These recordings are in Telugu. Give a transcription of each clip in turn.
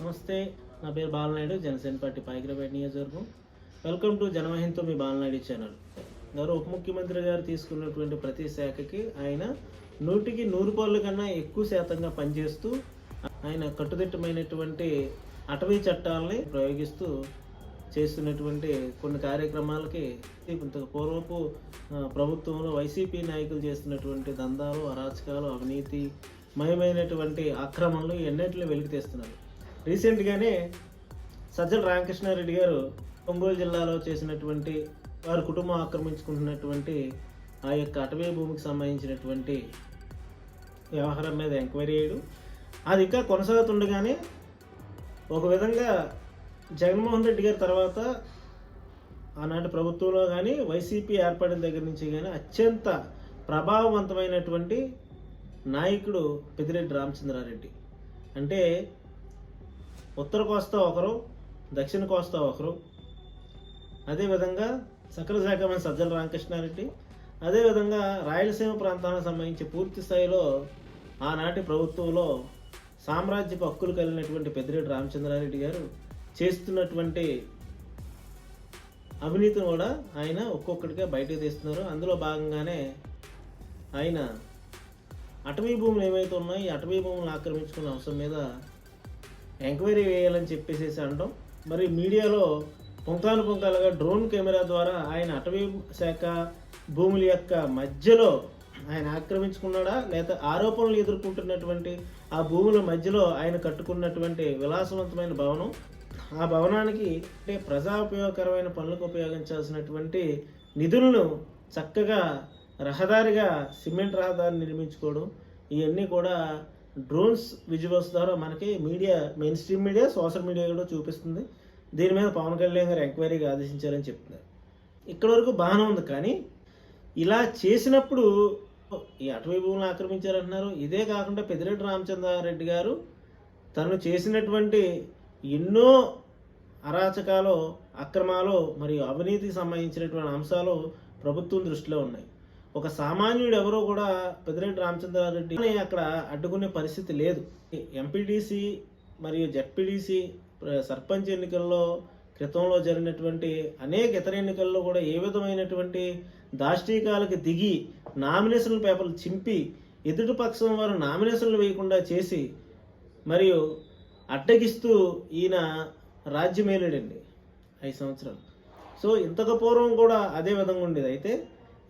నమస్తే నా పేరు బాలనాయుడు జనసేన పార్టీ పాయకరపేట నియోజకవర్గం. వెల్కమ్ టు జనమహింతో మీ బాలనాయుడు ఛానల్ గారు ఉప ముఖ్యమంత్రి గారు తీసుకున్నటువంటి ప్రతి శాఖకి ఆయన నూటికి నూరు పనుల కన్నా ఎక్కువ శాతంగా పనిచేస్తూ ఆయన కట్టుదిట్టమైనటువంటి అటవీ చట్టాలని ప్రయోగిస్తూ చేస్తున్నటువంటి కొన్ని కార్యక్రమాలకి ఇంత పూర్వపు ప్రభుత్వంలో వైసీపీ నాయకులు చేస్తున్నటువంటి దందాలు అరాచకాలు అవినీతి మయమైనటువంటి అక్రమాలు ఎన్నిటిని వెలికి తీస్తున్నారు రీసెంట్గానే సజ్జల రామకృష్ణారెడ్డి గారు ఒంగోలు జిల్లాలో చేసినటువంటి వారి కుటుంబం ఆక్రమించుకుంటున్నటువంటి ఆ యొక్క అటవీ భూమికి సంబంధించినటువంటి వ్యవహారం మీద ఎంక్వైరీ చేయడం అది ఇంకా కొనసాగుతుండగానే ఒక విధంగా జగన్మోహన్ రెడ్డి గారి తర్వాత ఆనాటి ప్రభుత్వంలో కానీ వైసీపీ ఏర్పడిన దగ్గర నుంచి కానీ అత్యంత ప్రభావవంతమైనటువంటి నాయకుడు పెద్దిరెడ్డి రామచంద్రారెడ్డి. అంటే ఉత్తర కోస్తా ఒకరు దక్షిణ కోస్తా ఒకరు. అదేవిధంగా సకల శాఖ మంత్రి సజ్జల రామకృష్ణారెడ్డి. అదేవిధంగా రాయలసీమ ప్రాంతానికి సంబంధించి పూర్తి స్థాయిలో ఆనాటి ప్రభుత్వంలో సామ్రాజ్యపు హక్కులు కలిగినటువంటి పెద్దిరెడ్డి రామచంద్రారెడ్డి గారు చేస్తున్నటువంటి అవినీతిని కూడా ఆయన ఒక్కొక్కటిగా బయటకు తీస్తున్నారు. అందులో భాగంగానే ఆయన అటవీ భూములు ఏవైతే ఉన్నాయో ఈ అటవీ భూములను ఆక్రమించుకున్న అంశం మీద ఎంక్వైరీ వేయాలని చెప్పేసి అనడం మరి మీడియాలో పుంకాను పుంకాలుగా డ్రోన్ కెమెరా ద్వారా ఆయన అటవీ శాఖ భూముల యొక్క మధ్యలో ఆయన ఆక్రమించుకున్నాడా? లేదా ఆరోపణలు ఎదుర్కొంటున్నటువంటి ఆ భూముల మధ్యలో ఆయన కట్టుకున్నటువంటి విలాసవంతమైన భవనం? ఆ భవనానికి అంటే ప్రజా ఉపయోగకరమైన పనులకు ఉపయోగించాల్సినటువంటి నిధులను చక్కగా రహదారిగా సిమెంట్ రహదారి నిర్మించుకోవడం ఇవన్నీ కూడా డ్రోన్స్ విజువల్స్ ద్వారా మనకి media mainstream media social media కూడా చూపిస్తుంది. దీని మీద పవన్ కళ్యాణ్ గారు ఎంక్వైరీగా ఆదేశించారని చెప్తున్నారు. ఇక్కడ వరకు బాగానే ఉంది కానీ ఇలా చేసినప్పుడు ఈ అటవీ భూములను ఆక్రమించారంటున్నారు. ఇదే కాకుండా పెద్దిరెడ్డి రామచంద్రారెడ్డి గారు తను చేసినటువంటి ఎన్నో అరాచకాలు అక్రమాలు మరియు అవినీతికి సంబంధించినటువంటి అంశాలు ప్రభుత్వం దృష్టిలో ఉన్నాయి. ఒక సామాన్యుడు ఎవరో కూడా పెద్దిరెడ్డి రామచంద్రారెడ్డి అక్కడ అడ్డుకునే పరిస్థితి లేదు. ఎంపీటీసీ మరియు జడ్పీటీసీ సర్పంచ్ ఎన్నికల్లో క్రితంలో జరిగినటువంటి అనేక ఇతర ఎన్నికల్లో కూడా ఏ విధమైనటువంటి దాష్టీకాలకు దిగి నామినేషన్ పేపర్లు చింపి ఎదుటి పక్షం వారు నామినేషన్లు వేయకుండా చేసి మరియు అడ్డగిస్తూ ఈయన రాజ్యమేలుడండి ఐదు సంవత్సరాలు. సో ఇంతకు పూర్వం కూడా అదే విధంగా ఉండేది. అయితే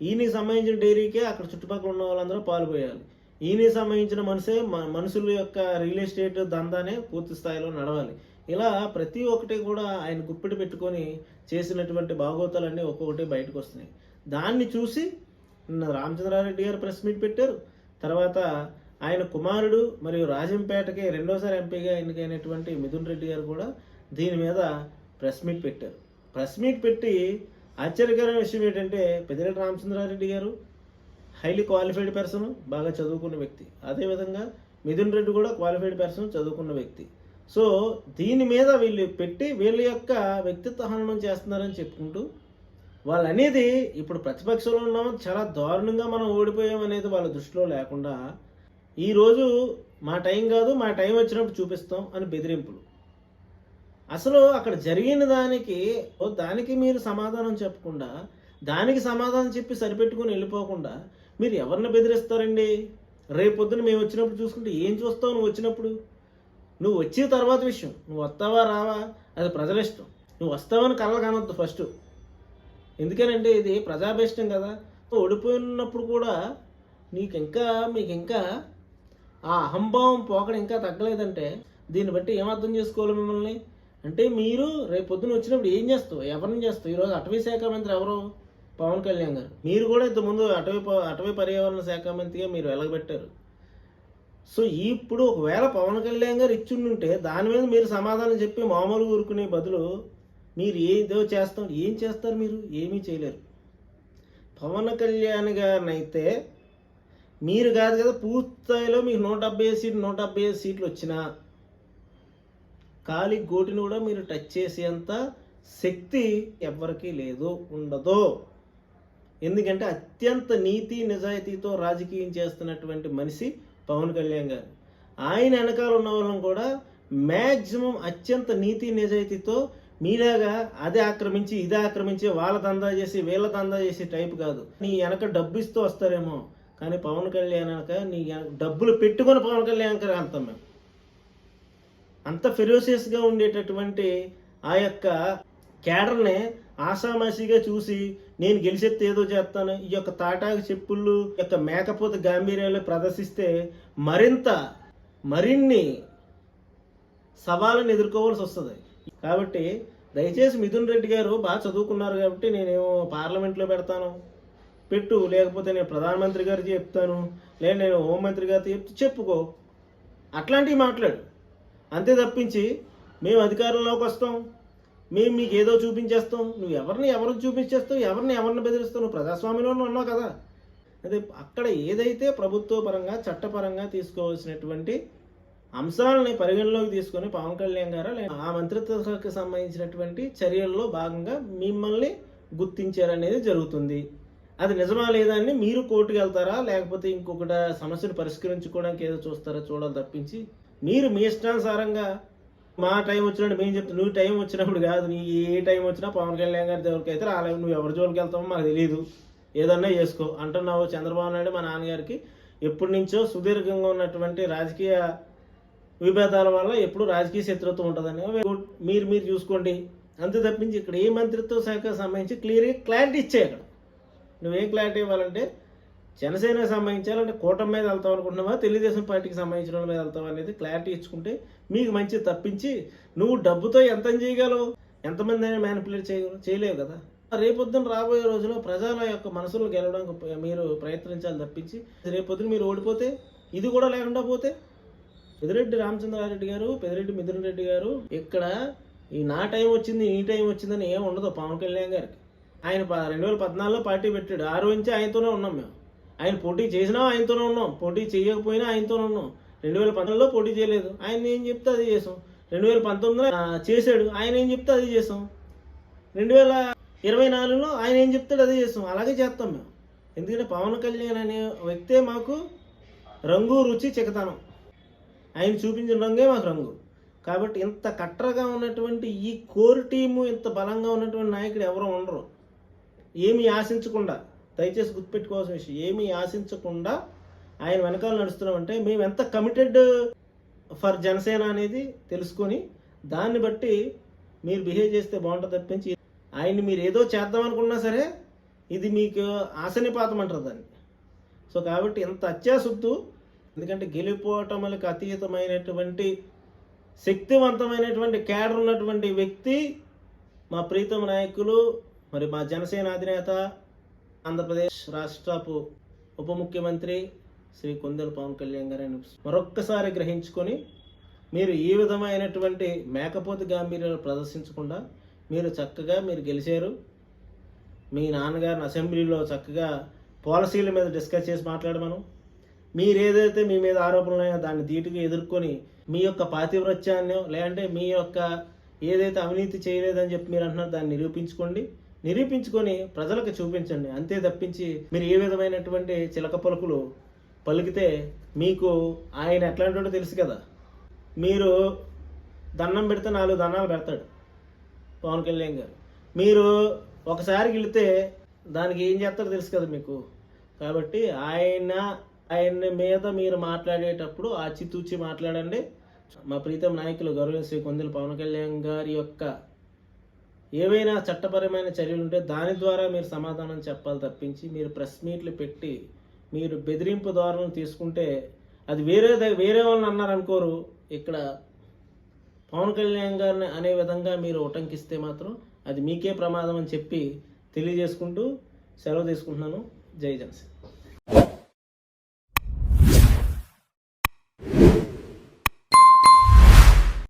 ఈయనకి సంబంధించిన డైరీకే అక్కడ చుట్టుపక్కల ఉన్న వాళ్ళందరూ పాల్పోయాలి. ఈయనకి సంబంధించిన మనిషే మనుషుల యొక్క రియల్ ఎస్టేట్ దందానే పూర్తి స్థాయిలో నడవాలి. ఇలా ప్రతి ఒక్కటి కూడా ఆయన గుప్పిడి పెట్టుకొని చేసినటువంటి భాగోతాలన్నీ ఒక్కొక్కటి బయటకు వస్తున్నాయి. దాన్ని చూసి నిన్న రామచంద్రారెడ్డి గారు ప్రెస్ మీట్ పెట్టారు. తర్వాత ఆయన కుమారుడు మరియు రాజంపేటకి రెండోసారి ఎంపీగా ఎన్నికైనటువంటి మిథున్ రెడ్డి గారు కూడా దీని మీద ప్రెస్ మీట్ పెట్టారు. ప్రెస్ మీట్ పెట్టి ఆశ్చర్యకరమైన విషయం ఏంటంటే పెద్దిరెడ్డి రామచంద్రారెడ్డి గారు హైలీ క్వాలిఫైడ్ పర్సన్ బాగా చదువుకున్న వ్యక్తి. అదేవిధంగా మిథున్ రెడ్డి కూడా క్వాలిఫైడ్ పర్సన్ చదువుకున్న వ్యక్తి. సో దీని మీద వీళ్ళు పెట్టి వీళ్ళ యొక్క వ్యక్తిత్వ హననం చేస్తున్నారని చెప్పుకుంటూ వాళ్ళు అనేది ఇప్పుడు ప్రతిపక్షంలో ఉన్నాం చాలా దారుణంగా మనం ఓడిపోయాం అనేది వాళ్ళ దృష్టిలో లేకుండా ఈరోజు మా టైం కాదు మా టైం వచ్చినప్పుడు చూపిస్తాం అని బెదిరింపులు. అసలు అక్కడ జరిగిన దానికి ఓ దానికి మీరు సమాధానం చెప్పకుండా దానికి సమాధానం చెప్పి సరిపెట్టుకుని వెళ్ళిపోకుండా మీరు ఎవరిని బెదిరిస్తారండి? రేపొద్దున మేము వచ్చినప్పుడు చూసుకుంటే ఏం చూస్తావు నువ్వు వచ్చినప్పుడు? నువ్వు వచ్చిన తర్వాత విషయం. నువ్వు వస్తావా రావా? అది ప్రజల ఇష్టం. నువ్వు వస్తావని కలలు కానొద్దు ఫస్ట్. ఎందుకనంటే ఇది ప్రజాభిష్టం కదా. ఓడిపోయినప్పుడు కూడా నీకు ఇంకా మీకు ఇంకా ఆ అహంభావం పోకడం ఇంకా తగ్గలేదంటే దీన్ని బట్టి ఏం అర్థం చేసుకోవాలి మిమ్మల్ని? అంటే మీరు రేపు పొద్దున వచ్చినప్పుడు ఏం చేస్తావు? ఎవరిని చేస్తావు? ఈరోజు అటవీ శాఖ మంత్రి ఎవరు? పవన్ కళ్యాణ్ గారు. మీరు కూడా ఇంతకుముందు అటవీ ప- అటవీ పర్యావరణ శాఖ మంత్రిగా మీరు వెలగబెట్టారు. సో ఇప్పుడు ఒకవేళ పవన్ కళ్యాణ్ గారు ఇచ్చిండుంటే దాని మీద మీరు సమాధానం చెప్పి మామూలు ఊరుకునే బదులు మీరు ఏదో చేస్తాం. ఏం చేస్తారు మీరు? ఏమీ చేయలేరు. పవన్ కళ్యాణ్ గారిని అయితే మీరు కాదు కదా పూర్తి స్థాయిలో మీకు నూట డెబ్బై ఐదు సీట్లు నూట డెబ్బై ఐదు సీట్లు వచ్చినా ఖాళీ గోటిని కూడా మీరు టచ్ చేసేంత శక్తి ఎవ్వరికీ లేదు ఉండదు. ఎందుకంటే అత్యంత నీతి నిజాయితీతో రాజకీయం చేస్తున్నటువంటి మనిషి పవన్ కళ్యాణ్ గారు. ఆయన వెనకాల ఉన్న వాళ్ళని కూడా మ్యాక్సిమం అత్యంత నీతి నిజాయితీతో మీలాగా అదే ఆక్రమించి ఇదే ఆక్రమించి వాళ్ళ దందా చేసి వీళ్ళ దందా చేసి టైప్ కాదు. నీ వెనక డబ్బు ఇస్తూ వస్తారేమో కానీ పవన్ కళ్యాణ్ వెనక నీ డబ్బులు పెట్టుకొని పవన్ కళ్యాణ్ గారు అంతా మేము. అంత ఫెరోసియస్గా ఉండేటటువంటి ఆ యొక్క క్యాడర్ని ఆసామాసిగా చూసి నేను గెలిచెత్తే ఏదో చేస్తాను. ఈ యొక్క తాటాకు చెప్పుళ్ళు ఈ యొక్క మేకపోత గాంభీర్యాలు ప్రదర్శిస్తే మరింత మరిన్ని సవాళ్ళను ఎదుర్కోవాల్సి వస్తుంది. కాబట్టి దయచేసి మిథున్ రెడ్డి గారు బాగా చదువుకున్నారు కాబట్టి నేనేమో పార్లమెంట్లో పెడతాను. పెట్టు లేకపోతే నేను ప్రధానమంత్రి గారికి చెప్తాను. లేదా నేను హోంమంత్రి గారితో చెప్తే చెప్పుకో. అట్లాంటివి మాట్లాడు. అంతే తప్పించి మేము అధికారంలోకి వస్తాం. మేము మీకు ఏదో చూపించేస్తాం. నువ్వు ఎవరిని ఎవరిని చూపించేస్తావు? ఎవరిని ఎవరిని బెదిరిస్తావు? నువ్వు ప్రజాస్వామ్యంలోనే ఉన్నావు కదా. అదే అక్కడ ఏదైతే ప్రభుత్వ పరంగా చట్టపరంగా తీసుకోవాల్సినటువంటి అంశాలని పరిగణలోకి తీసుకొని పవన్ కళ్యాణ్ గారు లేదా ఆ మంత్రిత్వ శాఖకు సంబంధించినటువంటి చర్యల్లో భాగంగా మిమ్మల్ని గుర్తించారనేది జరుగుతుంది. అది నిజమా లేదా అని మీరు కోర్టుకు వెళ్తారా? లేకపోతే ఇంకొకటి సమస్యను పరిష్కరించుకోవడానికి ఏదో చూస్తారా? చూడాలి తప్పించి. మీరు మీ ఇష్టానుసారంగా మా టైం వచ్చినప్పుడు మేము చెప్తాం నువ్వు టైం వచ్చినప్పుడు కాదు నీ ఏ టైం వచ్చినా పవన్ కళ్యాణ్ గారి దగ్గరికి అయితే రాలేవు నువ్వు ఎవరి జోలికి వెళ్తావో మాకు తెలియదు ఏదన్నా చేసుకో. అంటున్నావు చంద్రబాబు నాయుడు మా నాన్నగారికి ఎప్పటి నుంచో సుదీర్ఘంగా ఉన్నటువంటి రాజకీయ విభేదాల వల్ల ఎప్పుడు రాజకీయ శత్రుత్వం ఉంటుందని మీరు మీరు చూసుకోండి. అంతే తప్పించి ఇక్కడ ఏ మంత్రిత్వ శాఖకు సంబంధించి క్లియర్గా క్లారిటీ ఇచ్చే అక్కడ నువ్వేం క్లారిటీ ఇవ్వాలంటే జనసేనకు సంబంధించాలంటే కూటమి మీద వెళ్తాం అనుకుంటున్నావా? తెలుగుదేశం పార్టీకి సంబంధించిన వాళ్ళ మీద వెళ్తావు అనేది క్లారిటీ ఇచ్చుకుంటే మీకు మంచి తప్పించి నువ్వు డబ్బుతో ఎంత చేయగలవు? ఎంతమంది అయినా మ్యానిపులేట్ చేయగలవు చేయలేవు కదా? రేపొద్దున రాబోయే రోజులో ప్రజల యొక్క మనసులు గెలవడానికి మీరు ప్రయత్నించాలి తప్పించి రేపొద్దున మీరు ఓడిపోతే ఇది కూడా లేకుండా పోతే పెదిరెడ్డి రామచంద్రారెడ్డి గారు పెదిరెడ్డి మిథున్ రెడ్డి గారు ఇక్కడ ఈ నా టైం వచ్చింది ఈ టైం వచ్చిందని ఏం ఉండదు. పవన్ కళ్యాణ్ గారికి. ఆయన రెండు వేల పద్నాలుగులో పార్టీ పెట్టాడు. ఆ రోజు నుంచి ఆయనతోనే ఉన్నాం మేము. ఆయన పోటీ చేసినా ఆయనతోనే ఉన్నాం. పోటీ చేయకపోయినా ఆయనతోనే ఉన్నాం. రెండు వేల పంతొమ్మిదిలో పోటీ చేయలేదు. ఆయన ఏం చెప్తే అది చేసాం రెండు వేల పంతొమ్మిదిలో చేశాడు. ఆయన ఏం చెప్తే అది చేసాం రెండు వేల ఇరవై నాలుగులో ఆయన ఏం చెప్తాడు అదే చేస్తాం. అలాగే చేస్తాం మేము. ఎందుకంటే పవన్ కళ్యాణ్ అనే వ్యక్తే మాకు రంగు రుచి చికతనం ఆయన చూపించిన రంగే మాకు రంగు. కాబట్టి ఇంత కట్టరగా ఉన్నటువంటి ఈ కోర్ టీము ఇంత బలంగా ఉన్నటువంటి నాయకుడు ఎవరు ఉండరు. ఏమి ఆశించకుండా. దయచేసి గుర్తుపెట్టుకోవాల్సిన విషయం ఏమీ ఆశించకుండా ఆయన వెనకాల నడుస్తున్నామంటే మేము ఎంత కమిటెడ్ ఫర్ జనసేన అనేది తెలుసుకొని దాన్ని బట్టి మీరు బిహేవ్ చేస్తే బాగుంటుంది తప్పించి ఆయన్ని మీరు ఏదో చేద్దాం అనుకున్నా సరే ఇది మీకు ఆశనిపాతం అంటారు దాన్ని. సో కాబట్టి ఎంత అత్యాసొద్దు ఎందుకంటే గెలిపోవటములకు అతీతమైనటువంటి శక్తివంతమైనటువంటి క్యాడర్ ఉన్నటువంటి వ్యక్తి మా ప్రీతమ నాయకులు మరి మా జనసేన అధినేత ఆంధ్రప్రదేశ్ రాష్ట్రపు ఉప ముఖ్యమంత్రి శ్రీ కొందెల పవన్ కళ్యాణ్ గారిని మరొక్కసారి గ్రహించుకొని మీరు ఈ విధమైనటువంటి మేకపోతు గాంభీర్యాలు ప్రదర్శించకుండా మీరు చక్కగా మీరు గెలిచారు. మీ నాన్నగారిని అసెంబ్లీలో చక్కగా పాలసీల మీద డిస్కస్ చేసి మాట్లాడమను. మీరు ఏదైతే మీ మీద ఆరోపణలు ఉన్నాయో దాన్ని ధీటుగా ఎదుర్కొని మీ యొక్క పాతివ్రత్యాన్ని లేదంటే మీ యొక్క ఏదైతే అవినీతి చేయలేదని చెప్పి మీరు అంటున్నారో దాన్ని నిరూపించుకోండి. నిరూపించుకొని ప్రజలకు చూపించండి. అంతే తప్పించి మీరు ఏ విధమైనటువంటి చిలక పలుకులు పలికితే మీకు ఆయన ఎట్లాంటి తెలుసు కదా. మీరు దండం పెడితే నాలుగు దండాలు పెడతాడు పవన్ కళ్యాణ్ గారు. మీరు ఒకసారి గెలితే దానికి ఏం చేస్తారో తెలుసు కదా మీకు. కాబట్టి ఆయన ఆయన మీద మీరు మాట్లాడేటప్పుడు ఆచితూచి మాట్లాడండి. మా ప్రీతం నాయకులు గౌరవ శ్రీ కొందల పవన్ కళ్యాణ్ గారి యొక్క ఏవైనా చట్టపరమైన చర్యలు ఉంటే దాని ద్వారా మీరు సమాధానం చెప్పాలి తప్పించి మీరు ప్రెస్ మీట్లు పెట్టి మీరు బెదిరింపు ద్వారా తీసుకుంటే అది వేరే వేరే వాళ్ళని అన్నారు అనుకోరు ఇక్కడ పవన్ కళ్యాణ్ గారిని అనే విధంగా మీరు ఉటంకిస్తే మాత్రం అది మీకే ప్రమాదం అని చెప్పి తెలియజేసుకుంటూ సెలవు తీసుకుంటున్నాను. జై జనసేన.